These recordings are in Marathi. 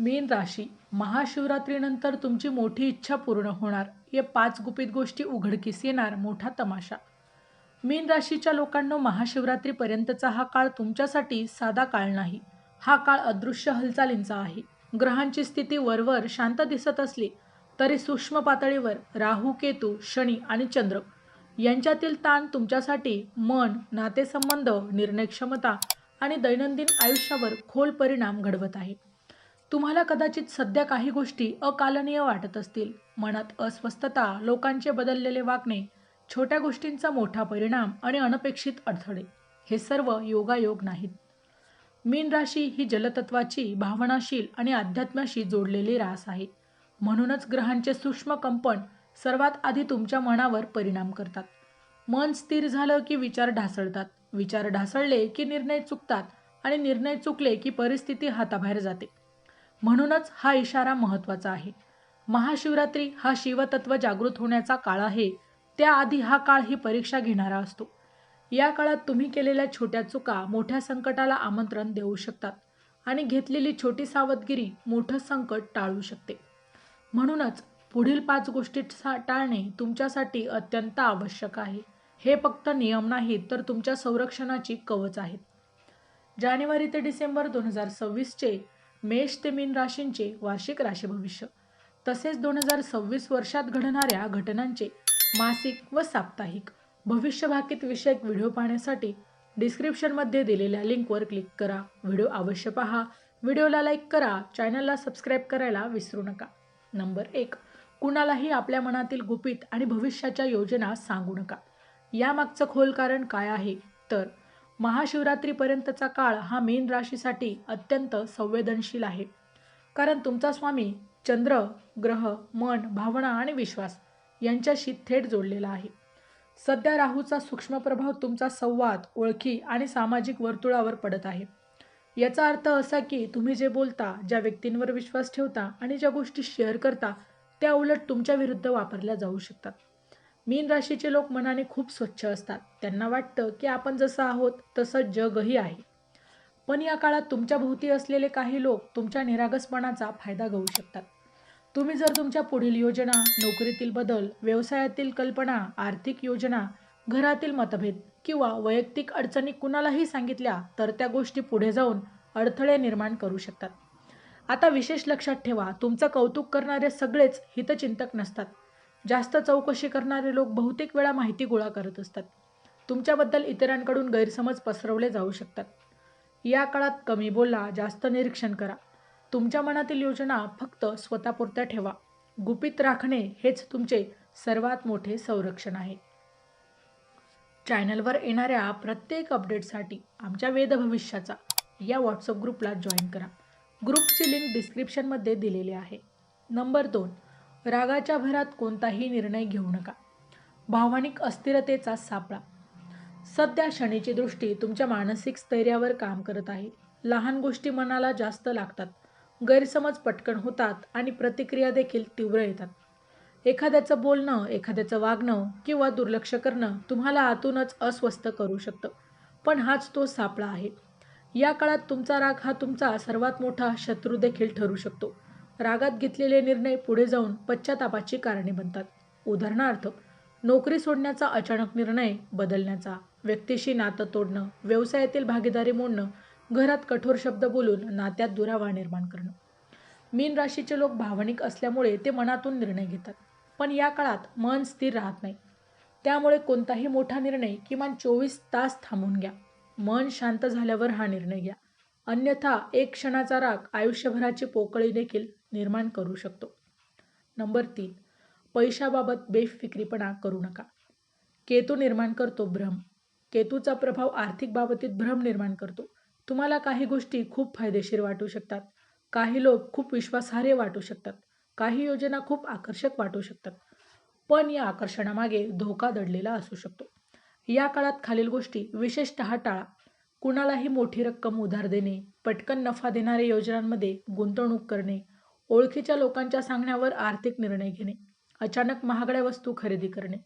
मीन राशी. महाशिवरात्रीनंतर तुमची मोठी इच्छा पूर्ण होणार. या पाच गुपित गोष्टी उघडकीस येणार. मोठा तमाशा. मीन राशीच्या लोकांनो महाशिवरात्रीपर्यंतचा हा काळ तुमच्यासाठी साधा काळ नाही. हा काळ अदृश्य हालचालींचा आहे. ग्रहांची स्थिती वरवर शांत दिसत असली तरी सूक्ष्म पातळीवर राहू केतू शनी आणि चंद्र यांच्यातील ताण तुमच्यासाठी मन नातेसंबंध निर्णय क्षमता आणि दैनंदिन आयुष्यावर खोल परिणाम घडवत आहे. तुम्हाला कदाचित सध्या काही गोष्टी अकालनीय वाटत असतील. मनात अस्वस्थता लोकांचे बदललेले वागणे छोट्या गोष्टींचा मोठा परिणाम आणि अनपेक्षित अडथळे हे सर्व योगायोग नाहीत. मीन राशी ही जलतत्वाची भावनाशील आणि अध्यात्माशी जोडलेली रास आहे. म्हणूनच ग्रहांचे सूक्ष्म कंपन सर्वात आधी तुमच्या मनावर परिणाम करतात. मन स्थिर झालं की विचार ढासळतात. विचार ढासळले की निर्णय चुकतात आणि निर्णय चुकले की परिस्थिती हाताबाहेर जाते. म्हणूनच हा इशारा महत्त्वाचा आहे. महाशिवरात्री हा शिवतत्व जागृत होण्याचा काळ आहे. त्याआधी हा काळ ही परीक्षा घेणारा असतो. या काळात तुम्ही केलेल्या छोट्या चुका मोठ्या संकटाला आमंत्रण देऊ शकतात आणि घेतलेली छोटी सावधगिरी मोठं संकट टाळू शकते. म्हणूनच पुढील पाच गोष्टी सा- टाळणे तुमच्यासाठी अत्यंत आवश्यक आहे. हे फक्त नियम नाहीत तर तुमच्या संरक्षणाची कवच आहेत. जानेवारी ते डिसेंबर दोन हजार सव्वीसचे मेष ते मीन राशींचे वार्षिक राशी भविष्य तसेच दोन हजार सव्वीस वर्षात घडणाऱ्या घटनांचे मासिक व साप्ताहिक. भविष्यभाकीत विषयक व्हिडिओ पाहण्यासाठी डिस्क्रिप्शनमध्ये दिलेल्या लिंकवर क्लिक करा. व्हिडिओ अवश्य पहा. व्हिडिओला लाईक करा. चॅनलला सबस्क्राईब करायला विसरू नका. नंबर एक. कुणालाही आपल्या मनातील गुपित आणि भविष्याच्या योजना सांगू नका. यामागचं खोल कारण काय आहे? तर महाशिवरात्रीपर्यंतचा काळ हा मीन राशीसाठी अत्यंत संवेदनशील आहे. कारण तुमचा स्वामी चंद्र ग्रह मन भावना आणि विश्वास यांच्याशी थेट जोडलेला आहे. सध्या राहूचा सूक्ष्म प्रभाव तुमचा संवाद ओळखी आणि सामाजिक वर्तुळावर पडत आहे. याचा अर्थ असा की तुम्ही जे बोलता ज्या व्यक्तींवर विश्वास ठेवता आणि ज्या गोष्टी शेअर करता त्या उलट तुमच्या विरुद्ध वापरल्या जाऊ शकतात. मीन राशीचे लोक मनाने खूप स्वच्छ असतात. त्यांना वाटतं की आपण जसं आहोत तसं जगही आहे. पण या काळात तुमच्या भोवती असलेले काही लोक तुमच्या निरागसपणाचा फायदा घेऊ शकतात. तुम्ही जर तुमच्या पुढील योजना नोकरीतील बदल व्यवसायातील कल्पना आर्थिक योजना घरातील मतभेद किंवा वैयक्तिक अडचणी कुणालाही सांगितल्या तर त्या गोष्टी पुढे जाऊन अडथळे निर्माण करू शकतात. आता विशेष लक्षात ठेवा तुमचं कौतुक करणारे सगळेच हितचिंतक नसतात. जास्त चौकशी करणारे लोक बहुतेक वेळा माहिती गोळा करत असतात. तुमच्याबद्दल इतरांकडून गैरसमज पसरवले जाऊ शकतात. या काळात कमी बोला जास्त निरीक्षण करा. तुमच्या मनातील योजना फक्त स्वतःपुरत्या ठेवा. गुपित राखणे हेच तुमचे सर्वात मोठे संरक्षण आहे. चॅनलवर येणाऱ्या प्रत्येक अपडेटसाठी आमच्या वेद भविष्याचा या व्हॉट्सअप ग्रुपला जॉईन करा. ग्रुपची लिंक डिस्क्रिप्शनमध्ये दिलेली आहे. नंबर दोन रागाच्या भरात कोणताही निर्णय घेऊ नका. भावनिक अस्थिरतेचा सापळा. सध्या शनीची दृष्टी तुमच्या मानसिक स्थैर्यावर काम करत आहे. लहान गोष्टी मनाला जास्त लागतात. गैरसमज पटकन होतात आणि प्रतिक्रिया देखील तीव्र येतात. एखाद्याचं बोलणं एखाद्याचं वागणं किंवा दुर्लक्ष करणं तुम्हाला आतूनच अस्वस्थ करू शकतं. पण हाच तो सापळा आहे. या काळात तुमचा राग हा तुमचा सर्वात मोठा शत्रू देखील ठरू शकतो. रागात घेतलेले निर्णय पुढे जाऊन पश्चातापाची कारणे बनतात. उदाहरणार्थ नोकरी सोडण्याचा अचानक निर्णय बदलण्याचा व्यक्तीशी नातं तोडणं व्यवसायातील भागीदारी मोडणं घरात कठोर शब्द बोलून नात्यात दुरावा निर्माण करणं. मीन राशीचे लोक भावनिक असल्यामुळे ते मनातून निर्णय घेतात पण या काळात मन स्थिर राहत नाही. त्यामुळे कोणताही मोठा निर्णय किमान चोवीस तास थांबून घ्या. मन शांत झाल्यावर हा निर्णय घ्या. अन्यथा एक क्षणाचा राग आयुष्यभराची पोकळी देखील निर्माण करू शकतो. नंबर तीन पैशाबाबत बेफिक्रीपणा करू नका. केतू निर्माण करतो भ्रम. केतूचा प्रभाव आर्थिक बाबतीत भ्रम निर्माण करतो. तुम्हाला काही गोष्टी खूप फायदेशीर वाटू शकतात. काही लोक खूप विश्वासार्ह वाटू शकतात. काही योजना खूप आकर्षक वाटू शकतात. पण या आकर्षणामागे धोका दडलेला असू शकतो. या काळात खालील गोष्टी विशेषतः टाळा. कुणालाही मोठी रक्कम उधार देणे पटकन नफा देणाऱ्या योजनांमध्ये गुंतवणूक करणे ओळखीच्या लोकांच्या सांगण्यावर आर्थिक निर्णय घेणे अचानक महागड्या वस्तू खरेदी करणे.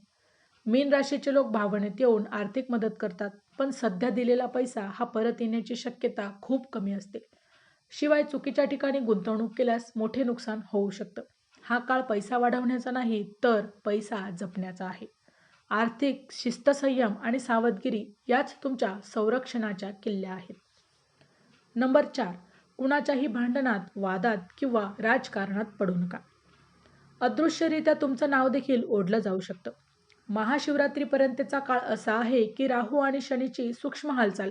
मीन राशीचे लोक भावनेत येऊन आर्थिक मदत करतात पण सध्या दिलेला पैसा हा परत येण्याची शक्यता खूप कमी असते. शिवाय चुकीच्या ठिकाणी गुंतवणूक केल्यास मोठे नुकसान होऊ शकतं. हा काळ पैसा वाढवण्याचा नाही तर पैसा जपण्याचा आहे. आर्थिक शिस्त संयम आणि सावधगिरी याच तुमच्या संरक्षणाच्या किल्ल्या आहेत. नंबर चार कुणाच्याही भांडणात वादात किंवा राजकारणात पडू नका. अदृश्यरित्या तुमचं नाव देखील ओढलं जाऊ शकतं. महाशिवरात्रीपर्यंतचा काळ असा आहे की राहू आणि शनीची सूक्ष्म हालचाल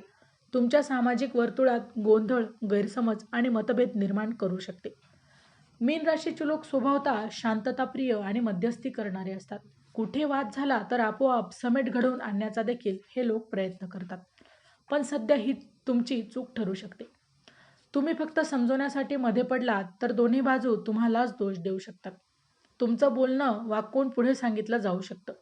तुमच्या सामाजिक वर्तुळात गोंधळ गैरसमज आणि मतभेद निर्माण करू शकते. मीन राशीचे लोक स्वभावता शांतताप्रिय आणि मध्यस्थी करणारे असतात. कुठे वाद झाला तर आपोआप समेट घडवून आणण्याचा देखील हे लोक प्रयत्न करतात. पण सध्या ही तुमची चूक ठरू शकते. तुम्ही फक्त समजवण्यासाठी मध्ये पडलात तर दोन्ही बाजू तुम्हालाच दोष देऊ शकतात. तुमचं बोलणं वाकवून पुढे सांगितलं जाऊ शकतं.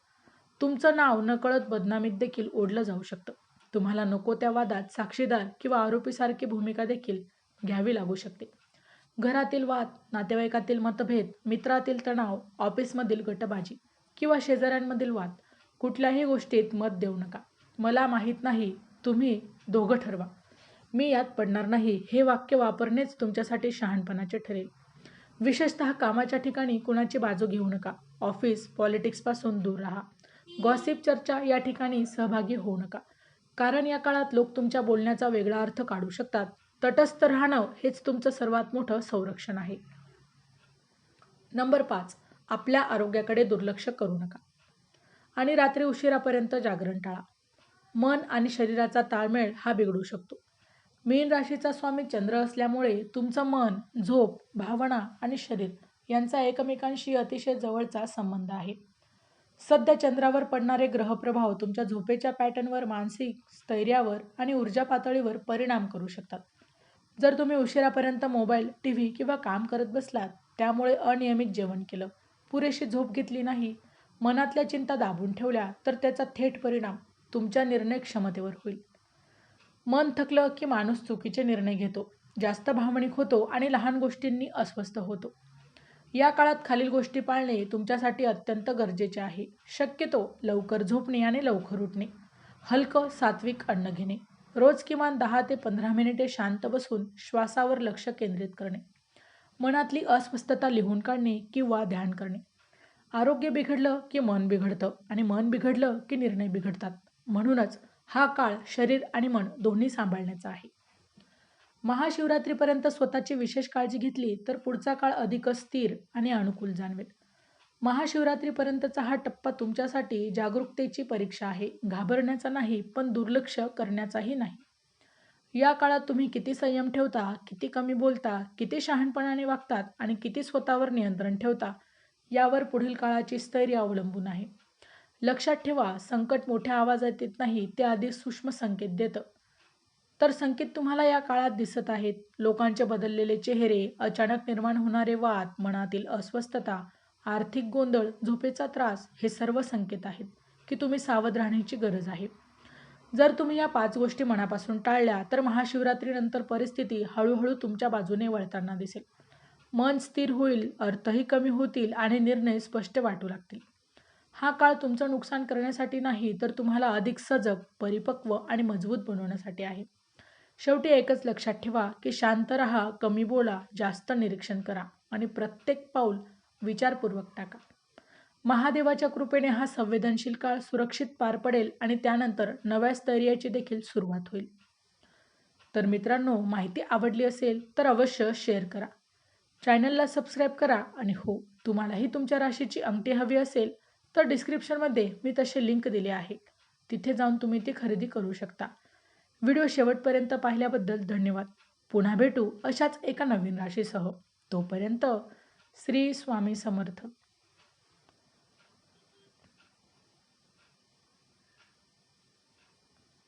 तुमचं नाव नकळत बदनामीत देखील ओढलं जाऊ शकतं. तुम्हाला नको त्या वादात साक्षीदार किंवा आरोपीसारखी भूमिका देखील घ्यावी लागू शकते. घरातील वाद नातेवाईकातील मतभेद मित्रातील तणाव ऑफिसमधील गटबाजी किंवा शेजाऱ्यांमधील वाद कुठल्याही गोष्टीत मत देऊ नका. मला माहीत नाही तुम्ही दोघं ठरवा. मी यात पडणार नाही हे वाक्य वापरणेच तुमच्यासाठी शहाणपणाचे ठरेल. विशेषतः कामाच्या ठिकाणी कुणाची बाजू घेऊ नका. ऑफिस पॉलिटिक्सपासून दूर राहा. गॉसिप चर्चा या ठिकाणी सहभागी होऊ नका. कारण या काळात लोक तुमच्या बोलण्याचा वेगळा अर्थ काढू शकतात. तटस्थ राहणं हेच तुमचं सर्वात मोठं संरक्षण आहे. नंबर पाच. आपल्या आरोग्याकडे दुर्लक्ष करू नका. आणि रात्री उशिरापर्यंत जागरण टाळा. मन आणि शरीराचा ताळमेळ हा बिघडू शकतो. मीन राशीचा स्वामी चंद्र असल्यामुळे तुमचं मन झोप भावना आणि शरीर यांचा एकमेकांशी अतिशय जवळचा संबंध आहे. सध्या चंद्रावर पडणारे ग्रहप्रभाव तुमच्या झोपेच्या पॅटर्नवर मानसिक स्थैर्यावर आणि ऊर्जा पातळीवर परिणाम करू शकतात. जर तुम्ही उशिरापर्यंत मोबाईल टी व्ही किंवा काम करत बसलात त्यामुळे अनियमित जेवण केलं पुरेशी झोप घेतली नाही मनातल्या चिंता दाबून ठेवल्या तर त्याचा थेट परिणाम तुमच्या निर्णय क्षमतेवर होईल. मन थकलं की माणूस चुकीचे निर्णय घेतो. जास्त भावनिक होतो आणि लहान गोष्टींनी अस्वस्थ होतो. या काळात खालील गोष्टी पाळणे तुमच्यासाठी अत्यंत गरजेचे आहे. शक्यतो लवकर झोपणे आणि लवकर उठणे. हलकं सात्विक अन्न घेणे. रोज किमान दहा ते पंधरा मिनिटे शांत बसून श्वासावर लक्ष केंद्रित करणे. मनातली अस्वस्थता लिहून काढणे किंवा ध्यान करणे. आरोग्य बिघडलं की मन बिघडतं आणि मन बिघडलं की निर्णय बिघडतात. म्हणूनच हा काळ शरीर आणि मन दोन्ही सांभाळण्याचा आहे. महाशिवरात्रीपर्यंत स्वतःची विशेष काळजी घेतली तर पुढचा काळ अधिकच स्थिर आणि अनुकूल जाणवेल. महाशिवरात्रीपर्यंतचा हा टप्पा तुमच्यासाठी जागरूकतेची परीक्षा आहे. घाबरण्याचा नाही पण दुर्लक्ष करण्याचाही नाही. या काळात तुम्ही किती संयम ठेवता किती कमी बोलता किती शहाणपणाने वागतात आणि किती स्वतःवर नियंत्रण ठेवता यावर पुढील काळाची स्थैर्य अवलंबून आहे. लक्षात ठेवा संकट मोठ्या आवाजात येत नाही ते आधी सूक्ष्म संकेत देतं. तर संकेत तुम्हाला या काळात दिसत आहेत. लोकांचे बदललेले चेहरे अचानक निर्माण होणारे वाद मनातील अस्वस्थता आर्थिक गोंधळ झोपेचा त्रास हे सर्व संकेत आहेत की तुम्ही सावध राहण्याची गरज आहे. जर तुम्ही या पाच गोष्टी मनापासून टाळल्या तर महाशिवरात्रीनंतर परिस्थिती हळूहळू तुमच्या बाजूने वळताना दिसेल. मन स्थिर होईल अर्थही कमी होतील आणि निर्णय स्पष्ट वाटू लागतील. हा काळ तुमचं नुकसान करण्यासाठी नाही तर तुम्हाला अधिक सजग परिपक्व आणि मजबूत बनवण्यासाठी आहे. शेवटी एकच लक्षात ठेवा की शांत रहा कमी बोला जास्त निरीक्षण करा आणि प्रत्येक पाऊल विचारपूर्वक टाका. महादेवाच्या कृपेने हा संवेदनशील काळ सुरक्षित पार पडेल आणि त्यानंतर नव्या स्थैर्याची देखील सुरुवात होईल. तर मित्रांनो माहिती आवडली असेल तर अवश्य शेअर करा. चॅनलला सबस्क्राईब करा आणि हो तुम्हालाही तुमच्या राशीची अंगठी हवी असेल तर डिस्क्रिप्शनमध्ये मी तसे लिंक दिले आहे तिथे जाऊन तुम्ही ती खरेदी करू शकता. व्हिडिओ शेवटपर्यंत पाहिल्याबद्दल धन्यवाद. पुन्हा भेटू अशाच एका नवीन राशीसह. तोपर्यंत श्री स्वामी समर्थ.